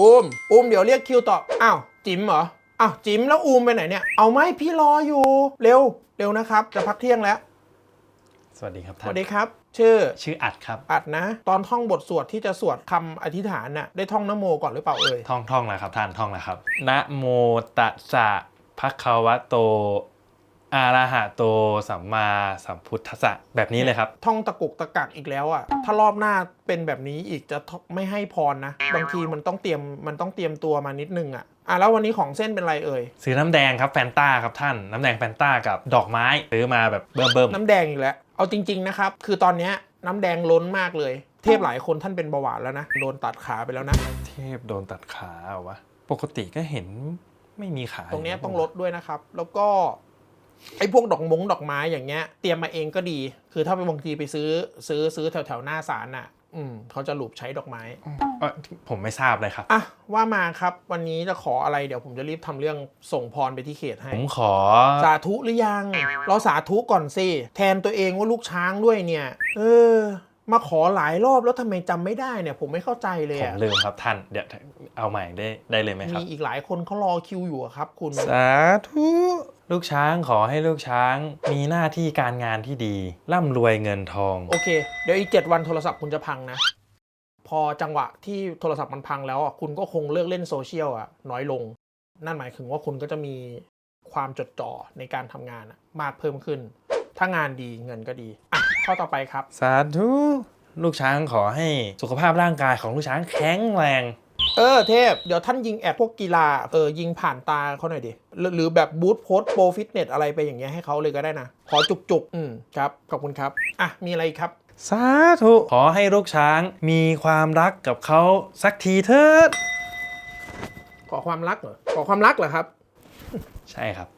อูมอูมเดี๋ยวเรียกคิวต่ออ้าวจิ๋มเหรออ้าวจิ๋มแล้วอูมไปไหนเนี่ยเอาไหมพี่รออยู่ เร็วเร็วนะครับ จะพักเที่ยงแล้ว สวัสดีครับสท่านวัสดีครับ ชื่อชื่ออัดครับอัดนะ ตอนท่องบทสวดที่จะสวดคำอธิษฐานน่ะได้ท่องนโมก่อนหรือเปล่าเอ่ย ท่องท่องแล้วครับท่านท่องแล้วครับนะโมตัสสะภะคะวะโต อะระหะโตสัมมาสัมพุทธัสสะแบบนี้เลยครับ ท่องตะกุกตะกักอีกแล้วอะ ถ้ารอบหน้าเป็นแบบนี้อีกจะไม่ให้พรนะ บางทีมันต้องเตรียมมันต้องเตรียมตัวมานิดนึงอะอะแล้ววันนี้ของเส้นเป็นไรเอ่ยซื้อน้ำแดงครับแฟนต้าครับท่านน้ำแดงแฟนต้ากับดอกไม้ซื้อมาแบบเบิ่มเบิ่มน้ำแดงอีกแล้วเอาจริง ๆนะครับ คือตอนเนี้ยน้ำแดงล้นมากเลย เทพหลายคนท่านเป็นเบาหวานแล้วนะโดนตัดขาไปแล้วนะ เทพโดนตัดขาเหรอวะปกติก็เห็นไม่มีขาตรงเนี้ยต้องลดด้วยนะครับ แล้วก็ ไอ้พวกดอกมงดอกไม้อย่างเงี้ยเตรียมมาเองก็ดี คือถ้าไปบางทีไปซื้อซื้อซื้อแถวแถวๆหน้าศาลน่ะอืมเขาจะหลูบใช้ดอกไม้เอ้ยผมไม่ทราบเลยครับ อะว่ามาครับวันนี้จะขออะไรเดี๋ยวผมจะรีบทำเรื่องส่งพรไปที่เขตให้ ผมขอ สาธุหรือยัง เราสาธุก่อนสิแทนตัวเองว่าลูกช้างด้วยเนี่ย เออ มาขอหลายรอบแล้วทำไมจำไม่ได้เนี่ย ผมไม่เข้าใจเลยผมอะลืมครับท่าน เดี๋ยวเอาใหม่ได้ได้เลยไหมครับมีอีกหลายคนเขารอคิวอยู่อะครับ คุณ สาธุ ลูกช้างขอให้ลูกช้างมีหน้าที่การงานที่ดี ร่ำรวยเงินทอง โอเค เดี๋ยวอีก 7 วันโทรศัพท์คุณจะพังนะ พอจังหวะที่โทรศัพท์มันพังแล้วอะคุณก็คงเลิกเล่นโซเชียลอะน้อยลง นั่นหมายถึงว่าคุณก็จะมีความจดจ่อในการทำงานอะมากเพิ่มขึ้น ถ้างานดีเงินก็ดีอะข้อต่อไปครับ สาธุ ลูกช้างขอให้สุขภาพร่างกายของลูกช้างแข็งแรง เออเทพ เดี๋ยวท่านยิงแอดพวกกีฬาเออยิงผ่านตาเขาหน่อยดิ หรือหรือแบบบูทโพสโปรฟิตเนสอะไรไปอย่างเงี้ยให้เขาเลยก็ได้นะ ขอจุกๆ อืมครับ ขอบคุณครับ อะ มีอะไรอีกครับสาธุขอให้ลูกช้างมีความรักกับเขาสักทีเถิดขอความรักเหรอขอความรักเหรอครับ ใช่ครับ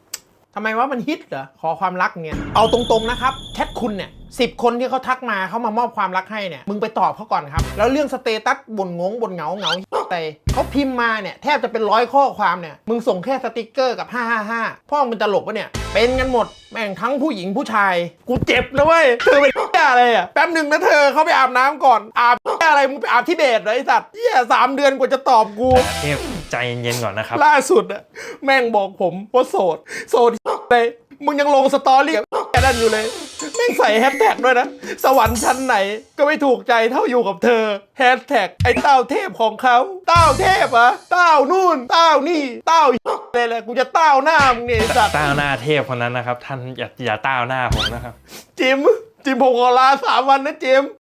ทำไมว่ามันฮิตเหรอขอความรักเนี่ยเอาตรงๆนะครับแชทคุณเนี่ยสิบคนที่เขาทักมาเขามามอบความรักให้เนี่ยมึงไปตอบเขาก่อนครับ แล้วเรื่องสเตตัสบนงงบนเหงาเหงาไรเขาพิมพ์มาเนี่ยแทบจะเป็นร้อยข้อความเนี่ยมึงส่งแค่สติกเกอร์กับ 555 พ่อมึงตลกปะเนี่ย เป็นกันหมดแม่งทั้งผู้หญิงผู้ชาย กูเจ็บนะเว้ยเธอเป็นอะไรอะแป๊บหนึ่งนะเธอเขาไปอาบน้ำก่อนอาบอะไรมึงไปอาบที่เบสเลยไอสัตว์เหี้ยสามเดือนกว่าจะตอบกูเทพ ใจเย็นๆก่อนนะครับ ล่าสุดอะแม่งบอกผมว่าโสด โสดเลยมึงยังลงสตอรี่กับแค่นั้นอยู่เลย แม่งใส่แฮชแท็กด้วยนะ สวรรค์ชั้นไหนก็ไม่ถูกใจเท่าอยู่กับเธอแฮชแท็กไอ้เต้าเทพของเขา เต้าเทพเหรอะเต้านู่น เต้านี่เต้าเลยแหละกูจะเต้าหน้ามึงเนี่ยไอ้สัตว์ต้าวหน้าเทพคนนั้นนะครับ ท่านอย่าอย่าต้าวหน้าผมนะครับ จิม จิมผมขอลาสามวันนะจิม